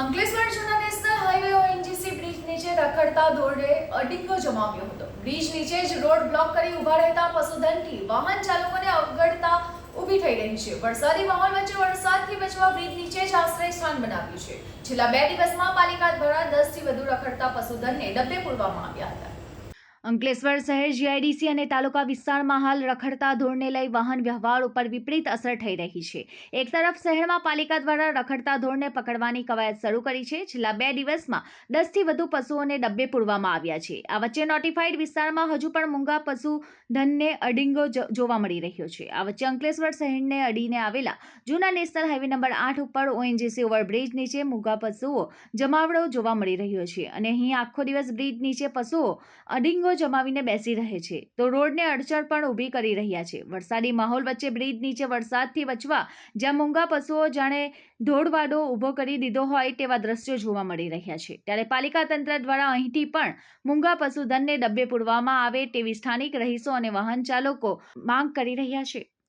અંકલેશ્વર જૂના national highway ONGC bridge નીચે રખડતા દોરડે અડીંગો જમાવ્યો હતો. બ્રિજ નીચે જ રોડ બ્લોક કરી ઊભા રહેતા પશુધનથી વાહન ચાલકોને અવગડતા ઊભી થઈ રહી છે. વરસાદી માહોલ વચ્ચે વરસાદથી બચવા બ્રિજ નીચે જ આશ્રય સ્થાન બનાવ્યું છે. છેલ્લા બે દિવસમાં પાલિકા દ્વારા દસથી વધુ રખડતા પશુધનને ડબ્બે પૂરવામાં આવ્યા હતા. અંકલેશ્વર શહેર જીઆઈડીસી અને તાલુકા વિસ્તારમાં હાલ રખડતા ધોરને લઈ વાહન વ્યવહાર ઉપર વિપરીત અસર થઈ રહી છે. એક તરફ શહેરમાં પાલિકા દ્વારા રખડતા ધોરને પકડવાની કવાયત શરૂ કરી છે. છેલ્લા બે દિવસમાં દસથી વધુ પશુઓને ડબ્બે પૂરવામાં આવ્યા છે. આ વચ્ચે નોટિફાઈડ વિસ્તારમાં હજુ પણ મૂંગા પશુ ધનને અડીંગો જોવા મળી રહ્યો છે. આ વચ્ચે અંકલેશ્વર શહેરને અડીને આવેલા જૂના નેશનલ હાઈવે નંબર આઠ ઉપર ઓએનજીસી ઓવરબ્રિજ નીચે મૂંગા પશુઓ જમાવડો જોવા મળી રહ્યો છે. અને અહીં આખો દિવસ બ્રિજ નીચે પશુઓ અડીંગો જમાવીને બેસી રહે છે. તો રોડને અડચણ પણ ઊભી કરી રહ્યા છે. વરસાદી માહોલ વચ્ચે બ્રિજ નીચે વરસાદથી બચવા જ્યાં મૂંગા પશુઓ જાણે ધોળવાડો ઊભો કરી દીધો હોય તેવા દ્રશ્યો જોવા મળી રહ્યા છે. ત્યારે પાલિકા તંત્ર દ્વારા અહીંથી પણ મૂંગા પશુધનને ડબ્બે પૂરવામાં આવે તેવી સ્થાનિક રહીશો અને વાહન ચાલકો માંગ કરી રહ્યા છે.